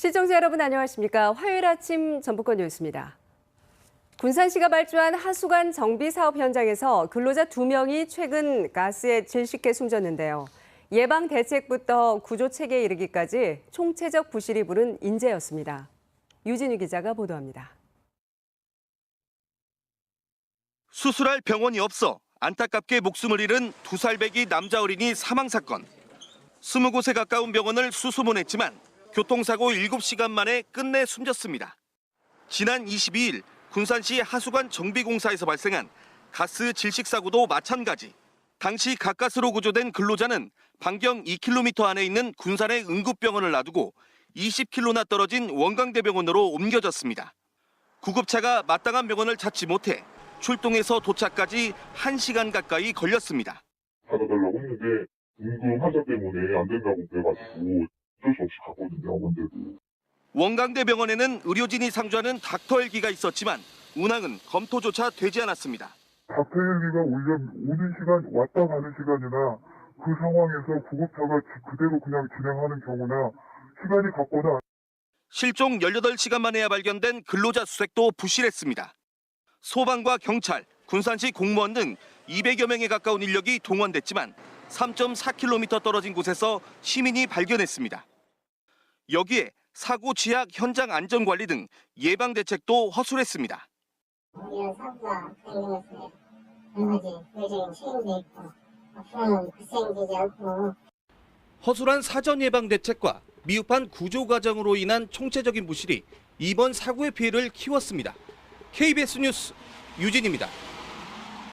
시청자 여러분 안녕하십니까? 화요일 아침 전북권 뉴스입니다. 군산시가 발주한 하수관 정비 사업 현장에서 근로자 두명이 최근 가스에 질식해 숨졌는데요. 예방 대책부터 구조 체계에 이르기까지 총체적 부실이 부른 인재였습니다. 유진유 기자가 보도합니다. 수술할 병원이 없어 안타깝게 목숨을 잃은 두 살 배기 남자 어린이 사망 사건. 20곳에 가까운 병원을 수소문했지만 교통사고 7시간 만에 끝내 숨졌습니다. 지난 22일 군산시 하수관 정비공사에서 발생한 가스 질식 사고도 마찬가지. 당시 가까스로 구조된 근로자는 반경 2km 안에 있는 군산의 응급병원을 놔두고 20km나 떨어진 원광대병원으로 옮겨졌습니다. 구급차가 마땅한 병원을 찾지 못해 출동해서 도착까지 1시간 가까이 걸렸습니다. 받아달라고 했는데 응급 환자 때문에 안 된다고 그래가지고 어쩔 수 없이 갔거든요 원대도 원광대 병원에는 의료진이 상주하는 닥터 헬기가 있었지만 운항은 검토조차 되지 않았습니다. 닥터헬기가 오려 오는 시간 왔다 가는 시간이나 그 상황에서 구급차가 지- 그대로 그냥 진행하는 경우나 시간이 갔거나 실종 18시간 만에야 발견된 근로자 수색도 부실했습니다. 소방과 경찰, 군산시 공무원 등 200여 명에 가까운 인력이 동원됐지만 3.4km 떨어진 곳에서 시민이 발견했습니다. 여기에 사고 취약 현장 안전 관리 등 예방 대책도 허술했습니다. 이런 사고가 발생했어요. 여러 가지 의료적인 책임도 있고 앞으로는 발생되지 않고 허술한 사전 예방 대책과 미흡한 구조 과정으로 인한 총체적인 부실이 이번 사고의 피해를 키웠습니다. KBS 뉴스 유진입니다.